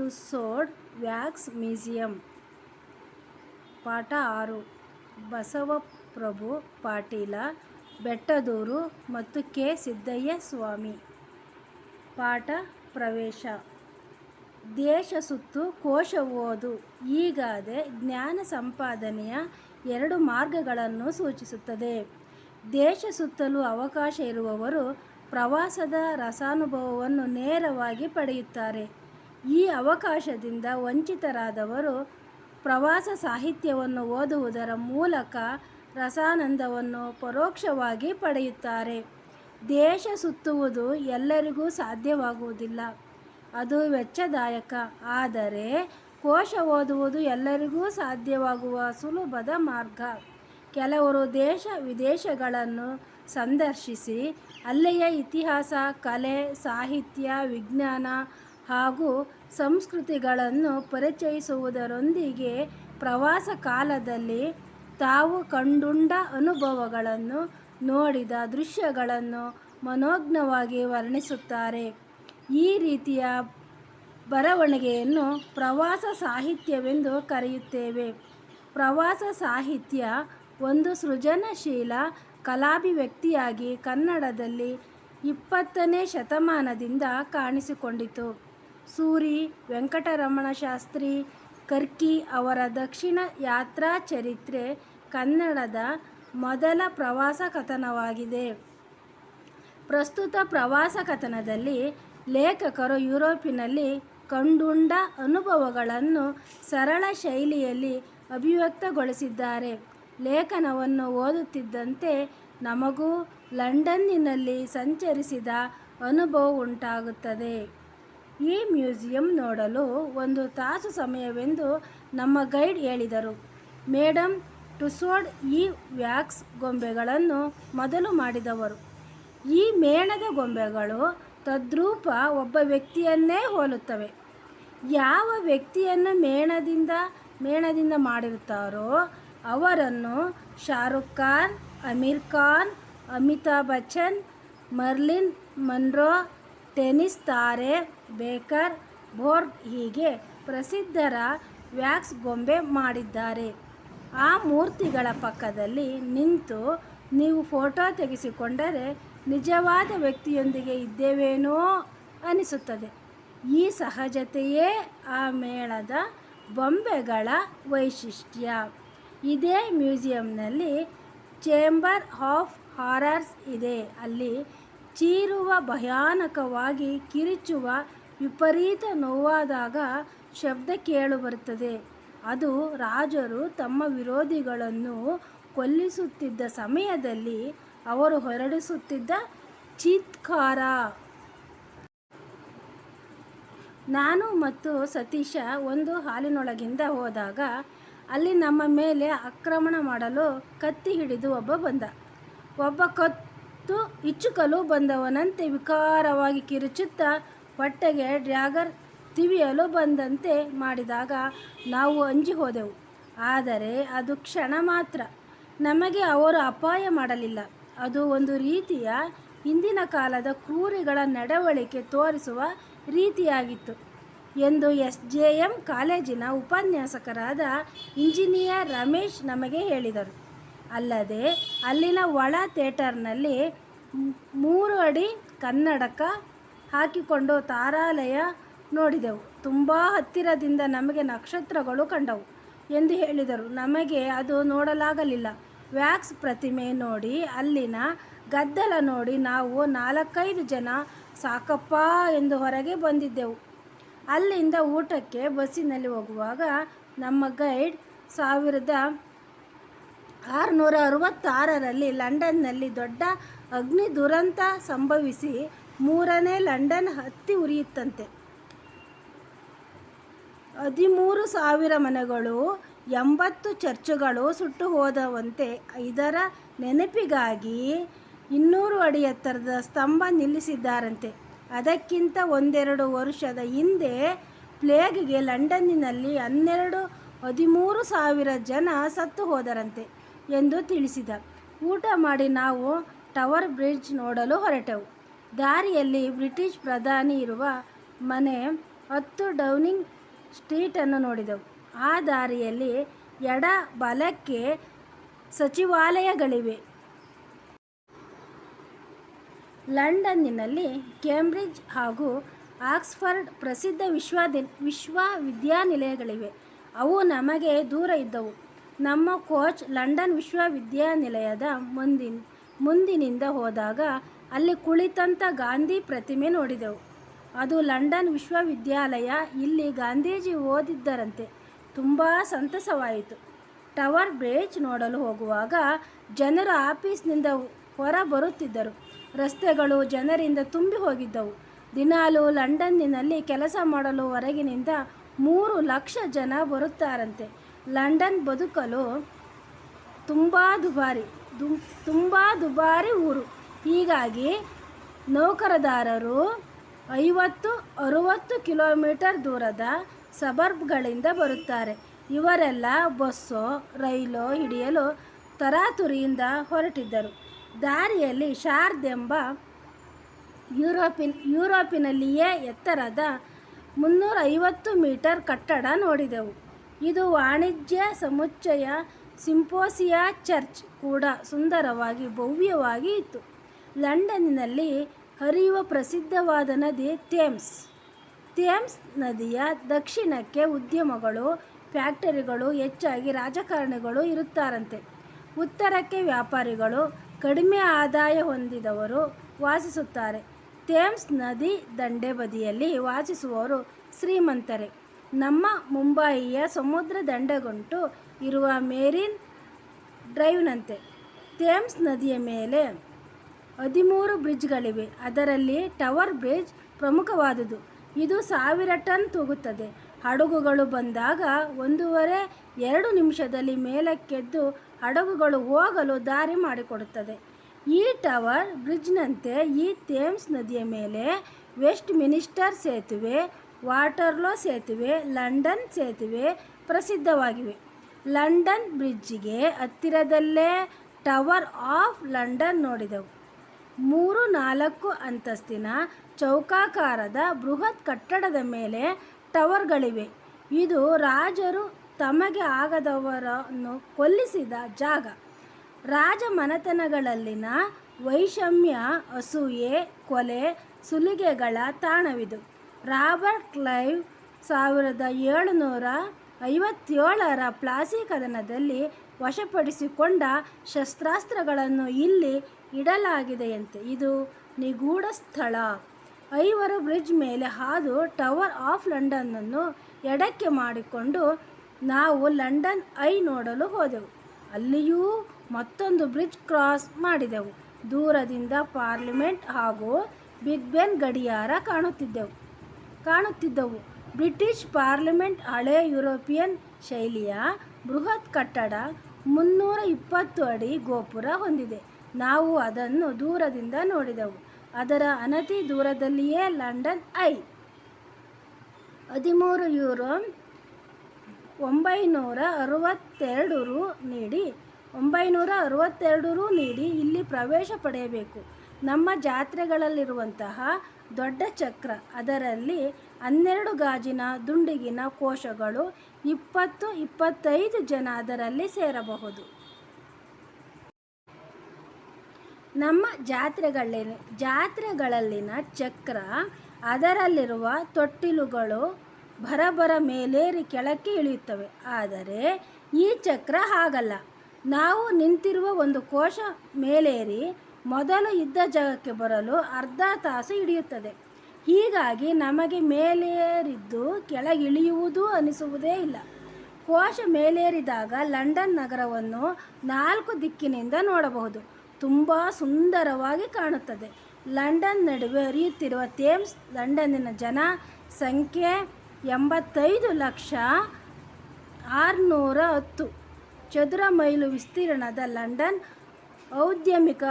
ಟುಸ್ಸೋಡ್ wax museum. ಪಾಠ ಆರು. ಬಸವಪ್ರಭು ಪಾಟೀಲ, ಬೆಟ್ಟದೂರು ಮತ್ತು ಕೆ. ಸಿದ್ದಯ್ಯ ಸ್ವಾಮಿ. ಪಾಠ ಪ್ರವೇಶ. ದೇಶ ಸುತ್ತು ಕೋಶ ಓದು. ಈ ಜ್ಞಾನ ಸಂಪಾದನೆಯ ಎರಡು ಮಾರ್ಗಗಳನ್ನು ಸೂಚಿಸುತ್ತದೆ. ದೇಶ ಸುತ್ತಲು ಅವಕಾಶ ಇರುವವರು ಪ್ರವಾಸದ ರಸಾನುಭವವನ್ನು ನೇರವಾಗಿ ಪಡೆಯುತ್ತಾರೆ. ಈ ಅವಕಾಶದಿಂದ ವಂಚಿತರಾದವರು ಪ್ರವಾಸ ಸಾಹಿತ್ಯವನ್ನು ಓದುವುದರ ಮೂಲಕ ರಸಾನಂದವನ್ನು ಪರೋಕ್ಷವಾಗಿ ಪಡೆಯುತ್ತಾರೆ. ದೇಶ ಸುತ್ತುವುದು ಎಲ್ಲರಿಗೂ ಸಾಧ್ಯವಾಗುವುದಿಲ್ಲ. ಅದು ವೆಚ್ಚದಾಯಕ. ಆದರೆ ಕೋಶ ಓದುವುದು ಎಲ್ಲರಿಗೂ ಸಾಧ್ಯವಾಗುವ ಸುಲಭದ ಮಾರ್ಗ. ಕೆಲವರು ದೇಶ ವಿದೇಶಗಳನ್ನು ಸಂದರ್ಶಿಸಿ, ಅಲ್ಲಿಯ ಇತಿಹಾಸ, ಕಲೆ, ಸಾಹಿತ್ಯ, ವಿಜ್ಞಾನ ಹಾಗೂ ಸಂಸ್ಕೃತಿಗಳನ್ನು ಪರಿಚಯಿಸುವುದರೊಂದಿಗೆ ಪ್ರವಾಸ ಕಾಲದಲ್ಲಿ ತಾವು ಕಂಡುಂಡ ಅನುಭವಗಳನ್ನು ನೋಡಿದ ದೃಶ್ಯಗಳನ್ನು ಮನೋಜ್ಞವಾಗಿ ವರ್ಣಿಸುತ್ತಾರೆ. ಈ ರೀತಿಯ ಬರವಣಿಗೆಯನ್ನು ಪ್ರವಾಸ ಸಾಹಿತ್ಯವೆಂದು ಕರೆಯುತ್ತೇವೆ. ಪ್ರವಾಸ ಸಾಹಿತ್ಯ ಒಂದು ಸೃಜನಶೀಲ ಕಲಾಭಿವ್ಯಕ್ತಿಯಾಗಿ ಕನ್ನಡದಲ್ಲಿ ಇಪ್ಪತ್ತನೇ ಶತಮಾನದಿಂದ ಕಾಣಿಸಿಕೊಂಡಿತು. ಸೂರಿ, ವೆಂಕಟರಮಣ ಶಾಸ್ತ್ರಿ, ಕರ್ಕಿ ಅವರ ದಕ್ಷಿಣ ಯಾತ್ರಾ ಚರಿತ್ರೆ ಕನ್ನಡದ ಮೊದಲ ಪ್ರವಾಸ ಕಥನವಾಗಿದೆ. ಪ್ರಸ್ತುತ ಪ್ರವಾಸ ಕಥನದಲ್ಲಿ ಲೇಖಕರು ಯುರೋಪಿನಲ್ಲಿ ಕಂಡುಂಡ ಅನುಭವಗಳನ್ನು ಸರಳ ಶೈಲಿಯಲ್ಲಿ ಅಭಿವ್ಯಕ್ತಗೊಳಿಸಿದ್ದಾರೆ. ಲೇಖನವನ್ನು ಓದುತ್ತಿದ್ದಂತೆ ನಮಗೂ ಲಂಡನ್ನಿನಲ್ಲಿ ಸಂಚರಿಸಿದ ಅನುಭವ ಉಂಟಾಗುತ್ತದೆ. ಈ ಮ್ಯೂಸಿಯಂ ನೋಡಲು ಒಂದು ತಾಸು ಸಮಯವೆಂದು ನಮ್ಮ ಗೈಡ್ ಹೇಳಿದರು. ಮೇಡಮ್ ಟುಸೋಡ್ ಈ ವ್ಯಾಕ್ಸ್ ಗೊಂಬೆಗಳನ್ನು ಮೊದಲು ಮಾಡಿದವರು. ಈ ಮೇಣದ ಗೊಂಬೆಗಳು ತದ್ರೂಪ ಒಬ್ಬ ವ್ಯಕ್ತಿಯನ್ನೇ ಹೋಲುತ್ತವೆ. ಯಾವ ವ್ಯಕ್ತಿಯನ್ನು ಮೇಣದಿಂದ ಮೇಣದಿಂದ ಮಾಡಿರುತ್ತಾರೋ ಅವರನ್ನು Shahrukh Khan, Aamir Khan, Amitabh Bachchan, Marilyn Monroe tennis ತಾರೆ ಬೇಕರ್ ಬೋರ್ಗ್ ಹೀಗೆ ಪ್ರಸಿದ್ಧರ ವ್ಯಾಕ್ಸ್ ಗೊಂಬೆ ಮಾಡಿದ್ದಾರೆ. ಆ ಮೂರ್ತಿಗಳ ಪಕ್ಕದಲ್ಲಿ ನಿಂತು ನೀವು ಫೋಟೋ ತೆಗೆಸಿಕೊಂಡರೆ ನಿಜವಾದ ವ್ಯಕ್ತಿಯೊಂದಿಗೆ ಇದ್ದೇವೇನೋ ಅನಿಸುತ್ತದೆ. ಈ ಸಹಜತೆಯೇ ಆ ಮೇಳದ ಬೊಂಬೆಗಳ ವೈಶಿಷ್ಟ್ಯ. ಇದೇ ಮ್ಯೂಸಿಯಂನಲ್ಲಿ ಚೇಂಬರ್ ಆಫ್ ಹಾರರ್ಸ್ ಇದೆ. ಅಲ್ಲಿ ಚೀರುವ ಭಯಾನಕವಾಗಿ ಕಿರಿಚುವ ವಿಪರೀತ ನೋವಾದಾಗ ಶಬ್ದ ಕೇಳುಬರುತ್ತದೆ ಅದು ರಾಜರು ತಮ್ಮ ವಿರೋಧಿಗಳನ್ನು ಕೊಲ್ಲಿಸುತ್ತಿದ್ದ ಸಮಯದಲ್ಲಿ ಅವರು ಹೊರಡಿಸುತ್ತಿದ್ದ ಚೀತ್ಕಾರ. ನಾನು ಮತ್ತು ಸತೀಶ ಒಂದು ಹಾಲಿನೊಳಗಿಂದ ಹೋದಾಗ ಅಲ್ಲಿ ನಮ್ಮ ಮೇಲೆ ಆಕ್ರಮಣ ಮಾಡಲು ಕತ್ತಿ ಹಿಡಿದು ಒಬ್ಬ ಬಂದ. ಒಬ್ಬ ಕತ್ತು ಇಚ್ಚುಕಲು ಬಂದವನಂತೆ ವಿಕಾರವಾಗಿ ಕಿರುಚುತ್ತ ಹೊಟ್ಟೆಗೆ ಡ್ರ್ಯಾಗರ್ ತಿವಿಯಲು ಬಂದಂತೆ ಮಾಡಿದಾಗ ನಾವು ಅಂಜಿ ಹೋದೆವು. ಆದರೆ ಅದು ಕ್ಷಣ ಮಾತ್ರ. ನಮಗೆ ಅವರು ಅಪಾಯ ಮಾಡಲಿಲ್ಲ. ಅದು ಒಂದು ರೀತಿಯ ಹಿಂದಿನ ಕಾಲದ ಕ್ರೂರಿಗಳ ನಡವಳಿಕೆ ತೋರಿಸುವ ರೀತಿಯಾಗಿತ್ತು ಎಂದು ಎಸ್ ಜೆ ಎಂ ಕಾಲೇಜಿನ ಉಪನ್ಯಾಸಕರಾದ ಇಂಜಿನಿಯರ್ ರಮೇಶ್ ನಮಗೆ ಹೇಳಿದರು. ಅಲ್ಲದೆ ಅಲ್ಲಿನ ಒಳ ಥಿಯೇಟರ್ನಲ್ಲಿ ಮೂರು ಅಡಿ ಕನ್ನಡಕ ಹಾಕಿಕೊಂಡು ತಾರಾಲಯ ನೋಡಿದೆವು. ತುಂಬ ಹತ್ತಿರದಿಂದ ನಮಗೆ ನಕ್ಷತ್ರಗಳು ಕಂಡವು ಎಂದು ಹೇಳಿದರು. ನಮಗೆ ಅದು ನೋಡಲಾಗಲಿಲ್ಲ. ವ್ಯಾಕ್ಸ್ ಪ್ರತಿಮೆ ನೋಡಿ ಅಲ್ಲಿನ ಗದ್ದಲ ನೋಡಿ ನಾವು ನಾಲ್ಕೈದು ಜನ ಸಾಕಪ್ಪ ಎಂದು ಹೊರಗೆ ಬಂದಿದ್ದೆವು. ಅಲ್ಲಿಂದ ಊಟಕ್ಕೆ ಬಸ್ಸಿನಲ್ಲಿ ಹೋಗುವಾಗ ನಮ್ಮ ಗೈಡ್ ಸಾವಿರದ ಆರುನೂರ ಅರವತ್ತಾರರಲ್ಲಿ ಲಂಡನ್ನಲ್ಲಿ ದೊಡ್ಡ ಅಗ್ನಿ ದುರಂತ ಸಂಭವಿಸಿ ಮೂರನೇ ಲಂಡನ್ ಹತ್ತಿ ಉರಿಯುತ್ತಂತೆ. ಹದಿಮೂರು ಸಾವಿರ ಮನೆಗಳು, ಎಂಬತ್ತು ಚರ್ಚುಗಳು ಸುಟ್ಟು ಹೋದವಂತೆ ಇದರ ನೆನಪಿಗಾಗಿ ಇನ್ನೂರು ಅಡಿ ಎತ್ತರದ ಸ್ತಂಭ ನಿಲ್ಲಿಸಿದ್ದಾರಂತೆ. ಅದಕ್ಕಿಂತ ಒಂದೆರಡು ವರ್ಷದ ಹಿಂದೆ ಪ್ಲೇಗ್ಗೆ ಲಂಡನ್ನಿನಲ್ಲಿ ಹನ್ನೆರಡು, ಹದಿಮೂರು ಸಾವಿರ ಜನ ಸತ್ತು ಹೋದರಂತೆ. ಎಂದು ತಿಳಿಸಿದ. ಊಟ ಮಾಡಿ ನಾವು ಟವರ್ ಬ್ರಿಡ್ಜ್ ನೋಡಲು ಹೊರಟೆವು. ದಾರಿಯಲ್ಲಿ ಬ್ರಿಟಿಷ್ ಪ್ರಧಾನಿ ಇರುವ ಮನೆ ಹತ್ತು ಡೌನಿಂಗ್ ಸ್ಟ್ರೀಟನ್ನು ನೋಡಿದೆವು. ಆ ದಾರಿಯಲ್ಲಿ ಎಡ ಬಲಕ್ಕೆ ಸಚಿವಾಲಯಗಳಿವೆ. ಲಂಡನ್ನಿನಲ್ಲಿ ಕೇಂಬ್ರಿಡ್ಜ್ ಹಾಗೂ ಆಕ್ಸ್ಫರ್ಡ್ ಪ್ರಸಿದ್ಧ ವಿಶ್ವದಿ, ವಿಶ್ವವಿದ್ಯಾನಿಲಯಗಳಿವೆ. ಅವು ನಮಗೆ ದೂರ ಇದ್ದವು. ನಮ್ಮ ಕೋಚ್ ಲಂಡನ್ ವಿಶ್ವವಿದ್ಯಾನಿಲಯದ ಮುಂದಿನ, ಮುಂದಿನಿಂದ ಹೋದಾಗ ಅಲ್ಲಿ ಕುಳಿತಂಥ ಗಾಂಧಿ ಪ್ರತಿಮೆ ನೋಡಿದೆವು. ಅದು ಲಂಡನ್ ವಿಶ್ವವಿದ್ಯಾಲಯ ಇಲ್ಲಿ ಗಾಂಧೀಜಿ ಓದಿದ್ದರಂತೆ. ತುಂಬ ಸಂತಸವಾಯಿತು. ಟವರ್ ಬ್ರಿಡ್ಜ್ ನೋಡಲು ಹೋಗುವಾಗ ಜನರು ಆಫೀಸ್ನಿಂದ ಹೊರ ಬರುತ್ತಿದ್ದರು ರಸ್ತೆಗಳು ಜನರಿಂದ ತುಂಬಿ ಹೋಗಿದ್ದವು. ದಿನಾಲು ಲಂಡನ್ನಿನಲ್ಲಿ ಕೆಲಸ ಮಾಡಲು ಹೊರಗಿನಿಂದ ಮೂರು ಲಕ್ಷ ಜನ ಬರುತ್ತಾರಂತೆ. ಲಂಡನ್ ಬದುಕಲು ತುಂಬ ದುಬಾರಿ, ದು, ತುಂಬ ದುಬಾರಿ ಊರು. ಹೀಗಾಗಿ ನೌಕರದಾರರು ಐವತ್ತು, ಅರುವತ್ತು ಕಿಲೋಮೀಟರ್ ದೂರದ ಸಬರ್ಬ್ಗಳಿಂದ ಬರುತ್ತಾರೆ. ಇವರೆಲ್ಲ ಬಸ್ಸೋ, ರೈಲೋ ಹಿಡಿಯಲು ತರಾತುರಿಯಿಂದ ಹೊರಟಿದ್ದರು. ದಾರಿಯಲ್ಲಿ ಶಾರ್ದ್ ಎಂಬ ಯುರೋಪಿನ್, ಯುರೋಪಿನಲ್ಲಿಯೇ ಎತ್ತರದ ಮುನ್ನೂರೈವತ್ತು ಮೀಟರ್ ಕಟ್ಟಡ ನೋಡಿದೆವು. ಇದು ವಾಣಿಜ್ಯ ಸಮುಚ್ಚಯ ಸಿಂಪೋಸಿಯಾ ಚರ್ಚ್ ಕೂಡ ಸುಂದರವಾಗಿ ಭವ್ಯವಾಗಿ ಇತ್ತು. ಲಂಡನ್ನಿನಲ್ಲಿ ಹರಿಯುವ ಪ್ರಸಿದ್ಧವಾದ ನದಿ ಥೇಮ್ಸ್. ಥೇಮ್ಸ್ ನದಿಯ ದಕ್ಷಿಣಕ್ಕೆ ಉದ್ಯಮಗಳು, ಫ್ಯಾಕ್ಟರಿಗಳು, ಹೆಚ್ಚಾಗಿ ರಾಜಕಾರಣಿಗಳು ಇರುತ್ತಾರಂತೆ. ಉತ್ತರಕ್ಕೆ ವ್ಯಾಪಾರಿಗಳು, ಕಡಿಮೆ ಆದಾಯ ಹೊಂದಿದವರು ವಾಸಿಸುತ್ತಾರೆ. ಥೇಮ್ಸ್ ನದಿ ದಂಡೆ ಬದಿಯಲ್ಲಿ ವಾಸಿಸುವವರು ಶ್ರೀಮಂತರೇ. ನಮ್ಮ ಮುಂಬಯಿಯ ಸಮುದ್ರ ದಂಡಗುಂಟು ಇರುವ ಮೇರಿನ್ ಡ್ರೈವ್ನಂತೆ. ಥೇಮ್ಸ್ ನದಿಯ ಮೇಲೆ ಹದಿಮೂರು ಬ್ರಿಡ್ಜ್ಗಳಿವೆ. ಅದರಲ್ಲಿ ಟವರ್ ಬ್ರಿಡ್ಜ್ ಪ್ರಮುಖವಾದುದು. ಇದು ಸಾವಿರ ಟನ್ ತೂಗುತ್ತದೆ. ಹಡಗುಗಳು ಬಂದಾಗ ಒಂದೂವರೆ ಎರಡು ನಿಮಿಷದಲ್ಲಿ ಮೇಲಕ್ಕೆದ್ದು ಹಡಗುಗಳು ಹೋಗಲು ದಾರಿ ಮಾಡಿಕೊಡುತ್ತದೆ. ಈ ಟವರ್ ಬ್ರಿಡ್ಜ್ನಂತೆ ಈ ಥೇಮ್ಸ್ ನದಿಯ ಮೇಲೆ ವೆಸ್ಟ್ ಮಿನಿಸ್ಟರ್ ಸೇತುವೆ ವಾಟರ್ಲೋ ಸೇತುವೆ, ಲಂಡನ್ ಸೇತುವೆ ಪ್ರಸಿದ್ಧವಾಗಿವೆ. ಲಂಡನ್ ಬ್ರಿಡ್ಜಿಗೆ ಹತ್ತಿರದಲ್ಲೇ ಟವರ್ ಆಫ್ ಲಂಡನ್ ನೋಡಿದೆವು. ಮೂರು ನಾಲ್ಕು ಅಂತಸ್ತಿನ ಚೌಕಾಕಾರದ ಬೃಹತ್ ಕಟ್ಟಡದ ಮೇಲೆ ಟವರ್ಗಳಿವೆ. ಇದು ರಾಜರು ತಮಗೆ ಆಗದವರನ್ನು ಕೊಲ್ಲಿಸಿದ ಜಾಗ. ರಾಜಮನೆತನಗಳಲ್ಲಿನ ವೈಷಮ್ಯ, ಅಸೂಯೆ, ಕೊಲೆ, ಸುಲಿಗೆಗಳ ತಾಣವಿದು. ರಾಬರ್ಟ್ ಕ್ಲೈವ್ ಸಾವಿರದ ಏಳುನೂರ ಐವತ್ತೇಳರ ಪ್ಲಾಸಿ ಕದನದಲ್ಲಿ ವಶಪಡಿಸಿಕೊಂಡ ಶಸ್ತ್ರಾಸ್ತ್ರಗಳನ್ನು ಇಲ್ಲಿ ಇಡಲಾಗಿದೆಯಂತೆ. ಇದು ನಿಗೂಢ ಸ್ಥಳ. ಐವರು ಬ್ರಿಡ್ಜ್ ಮೇಲೆ ಹಾದು ಟವರ್ ಆಫ್ ಲಂಡನ್ನನ್ನು ಎಡಕ್ಕೆ ಮಾಡಿಕೊಂಡು ನಾವು ಲಂಡನ್ ಐ ನೋಡಲು ಹೋದೆವು. ಅಲ್ಲಿಯೂ ಮತ್ತೊಂದು ಬ್ರಿಡ್ಜ್ ಕ್ರಾಸ್ ಮಾಡಿದೆವು. ದೂರದಿಂದ ಪಾರ್ಲಿಮೆಂಟ್ ಹಾಗೂ ಬಿಗ್ ಬೆನ್ ಗಡಿಯಾರ ಕಾಣುತ್ತಿದ್ದೆವು. ಕಾಣುತ್ತಿದ್ದವು. ಬ್ರಿಟಿಷ್ ಪಾರ್ಲಿಮೆಂಟ್ ಹಳೆ ಯುರೋಪಿಯನ್ ಶೈಲಿಯ ಬೃಹತ್ ಕಟ್ಟಡ ಮುನ್ನೂರ ಇಪ್ಪತ್ತು ಅಡಿ ಗೋಪುರ ಹೊಂದಿದೆ. ನಾವು ಅದನ್ನು ದೂರದಿಂದ ನೋಡಿದೆವು. ಅದರ ಅನತಿ ದೂರದಲ್ಲಿಯೇ ಲಂಡನ್ ಐ. ಹದಿಮೂರು ಯೂರೋ ಒಂಬೈನೂರ ಅರವತ್ತೆರಡು ರು ನೀಡಿ, ಒಂಬೈನೂರ ಅರವತ್ತೆರಡು ರು ನೀಡಿ ಇಲ್ಲಿ ಪ್ರವೇಶ ಪಡೆಯಬೇಕು. ನಮ್ಮ ಜಾತ್ರೆಗಳಲ್ಲಿರುವಂತಹ ದೊಡ್ಡ ಚಕ್ರ. ಅದರಲ್ಲಿ ಹನ್ನೆರಡು ಗಾಜಿನ ದುಂಡಗಿನ ಕೋಶಗಳು ಇಪ್ಪತ್ತು, ಇಪ್ಪತ್ತೈದು ಜನ ಅದರಲ್ಲಿ ಸೇರಬಹುದು. ನಮ್ಮ ಜಾತ್ರೆಗಳಲ್ಲಿ ಜಾತ್ರೆಗಳಲ್ಲಿನ ಚಕ್ರ ಅದರಲ್ಲಿರುವ ತೊಟ್ಟಿಲುಗಳು ಬರಬರ ಮೇಲೇರಿ ಕೆಳಕ್ಕೆ ಇಳಿಯುತ್ತವೆ. ಆದರೆ ಈ ಚಕ್ರ ಹಾಗಲ್ಲ. ನಾವು ನಿಂತಿರುವ ಒಂದು ಕೋಶ ಮೇಲೇರಿ ಮೊದಲು ಇದ್ದ ಜಾಗಕ್ಕೆ ಬರಲು ಅರ್ಧ ತಾಸು ಹಿಡಿಯುತ್ತದೆ. ಹೀಗಾಗಿ ನಮಗೆ ಮೇಲೇರಿದ್ದು ಕೆಳಗಿಳಿಯುವುದು ಅನಿಸುವುದೇ ಇಲ್ಲ. ಕೋಶ ಮೇಲೇರಿದಾಗ ಲಂಡನ್ ನಗರವನ್ನು ನಾಲ್ಕು ದಿಕ್ಕಿನಿಂದ ನೋಡಬಹುದು. ತುಂಬ ಸುಂದರವಾಗಿ ಕಾಣುತ್ತದೆ. ಲಂಡನ್ ನಡುವೆ ಹರಿಯುತ್ತಿರುವ ಥೇಮ್ಸ್ ಲಂಡನ್ನಿನ ಜನ ಸಂಖ್ಯೆ ಎಂಬತ್ತೈದು ಲಕ್ಷ ಆರುನೂರ ಹತ್ತು. ಚದುರ ಮೈಲು ವಿಸ್ತೀರ್ಣದ ಲಂಡನ್ ಔದ್ಯಮಿಕ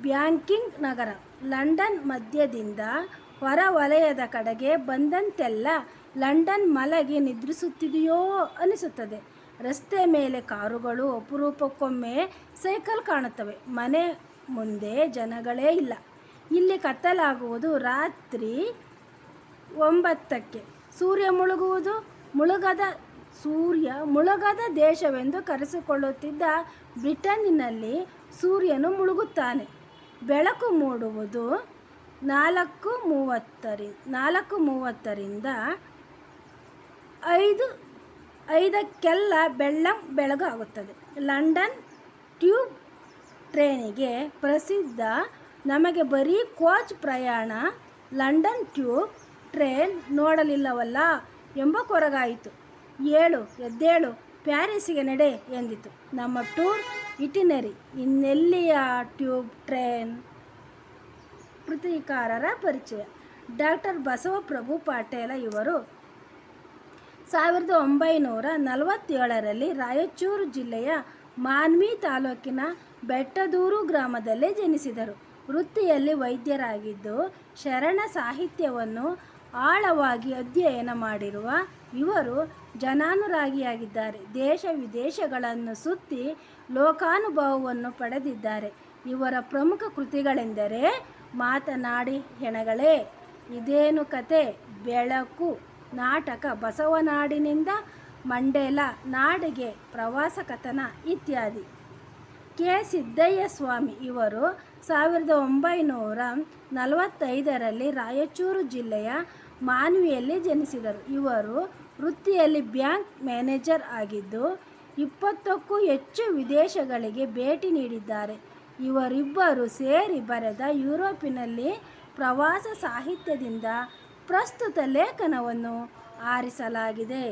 ಬ್ಯಾಂಕಿಂಗ್ ನಗರ. ಲಂಡನ್ ಮಧ್ಯದಿಂದ ಹೊರವಲಯದ ಕಡೆಗೆ ಬಂದಂತೆಲ್ಲ ಲಂಡನ್ ಮಲಗಿ ನಿದ್ರಿಸುತ್ತಿದೆಯೋ ಅನಿಸುತ್ತದೆ. ರಸ್ತೆ ಮೇಲೆ ಕಾರುಗಳು ಅಪರೂಪಕ್ಕೊಮ್ಮೆ ಸೈಕಲ್ ಕಾಣುತ್ತವೆ. ಮನೆ ಮುಂದೆ ಜನಗಳೇ ಇಲ್ಲ. ಇಲ್ಲಿ ಕತ್ತಲಾಗುವುದು ರಾತ್ರಿ ಒಂಬತ್ತಕ್ಕೆ. ಸೂರ್ಯ ಮುಳುಗುವುದು ಮುಳುಗದ ಸೂರ್ಯ ಮುಳುಗದ ದೇಶವೆಂದು ಕರೆಸಿಕೊಳ್ಳುತ್ತಿದ್ದ ಬ್ರಿಟನ್ನಿನಲ್ಲಿ ಸೂರ್ಯನು ಮುಳುಗುತ್ತಾನೆ. ಬೆಳಕು ಮೂಡುವುದು ನಾಲ್ಕು ಮೂವತ್ತರಿ, ನಾಲ್ಕು ಮೂವತ್ತರಿಂದ ಐದು, ಐದಕ್ಕೆಲ್ಲ ಬೆಳ್ಳಂ ಬೆಳಗಾಗುತ್ತದೆ ಲಂಡನ್ ಟ್ಯೂಬ್ ಟ್ರೈನಿಗೆ ಪ್ರಸಿದ್ಧ ನಮಗೆ ಬರೀ ಕೋಚ್ ಪ್ರಯಾಣ, ಲಂಡನ್ ಟ್ಯೂಬ್ ಟ್ರೈನ್ ನೋಡಲಿಲ್ಲವಲ್ಲ ಎಂಬ ಕೊರಗಾಯಿತು. ಏಳು, ಎದ್ದೇಳು ಪ್ಯಾರಿಸ್ಸಿಗೆ ನಡೆ ಎಂದಿತು. ನಮ್ಮ ಟೂರ್ ಇಟಿನರಿ. ಇನ್ನೆಲ್ಲಿಯ ಟ್ಯೂಬ್ ಟ್ರೈನ್? ಕೃತಿಕಾರರ ಪರಿಚಯ. ಡಾಕ್ಟರ್ ಬಸವಪ್ರಭು ಪಾಟೇಲ ಇವರು ಸಾವಿರದ ಒಂಬೈನೂರ ನಲವತ್ತೇಳರಲ್ಲಿ ರಾಯಚೂರು ಜಿಲ್ಲೆಯ ಮಾನ್ವಿ ತಾಲೂಕಿನ ಬೆಟ್ಟದೂರು ಗ್ರಾಮದಲ್ಲಿ ಜನಿಸಿದರು. ವೃತ್ತಿಯಲ್ಲಿ ವೈದ್ಯರಾಗಿದ್ದು ಶರಣ ಸಾಹಿತ್ಯವನ್ನು ಆಳವಾಗಿ ಅಧ್ಯಯನ ಮಾಡಿರುವ ಇವರು ಜನಾನುರಾಗಿಯಾಗಿದ್ದಾರೆ. ದೇಶ ವಿದೇಶಗಳನ್ನು ಸುತ್ತಿ ಲೋಕಾನುಭವವನ್ನು ಪಡೆದಿದ್ದಾರೆ. ಇವರ ಪ್ರಮುಖ ಕೃತಿಗಳೆಂದರೆ ಮಾತನಾಡಿ ಹೆಣಗಳೇ, ಇದೇನು ಕತೆ? ಬೆಳಕು ನಾಟಕ ಬಸವನಾಡಿನಿಂದ ಮಂಡೇಲ ನಾಡಿಗೆ ಪ್ರವಾಸ ಕಥನ ಇತ್ಯಾದಿ. ಕೆ. ಸಿದ್ದಯ್ಯ ಸ್ವಾಮಿ ಇವರು ಸಾವಿರದ ಒಂಬೈನೂರ ನಲವತ್ತೈದರಲ್ಲಿ ರಾಯಚೂರು ಜಿಲ್ಲೆಯ ಮಾನ್ವಿಯಲ್ಲಿ ಜನಿಸಿದರು. ಇವರು ವೃತ್ತಿಯಲ್ಲಿ ಬ್ಯಾಂಕ್ ಮ್ಯಾನೇಜರ್ ಆಗಿದ್ದು, ಇಪ್ಪತ್ತಕ್ಕೂ ಹೆಚ್ಚು ವಿದೇಶಗಳಿಗೆ ಭೇಟಿ ನೀಡಿದ್ದಾರೆ. ಇವರಿಬ್ಬರು ಸೇರಿ ಬರೆದ ಯುರೋಪಿನಲ್ಲಿ ಪ್ರವಾಸ ಸಾಹಿತ್ಯದಿಂದ ಪ್ರಸ್ತುತ ಲೇಖನವನ್ನು ಆರಿಸಲಾಗಿದೆ.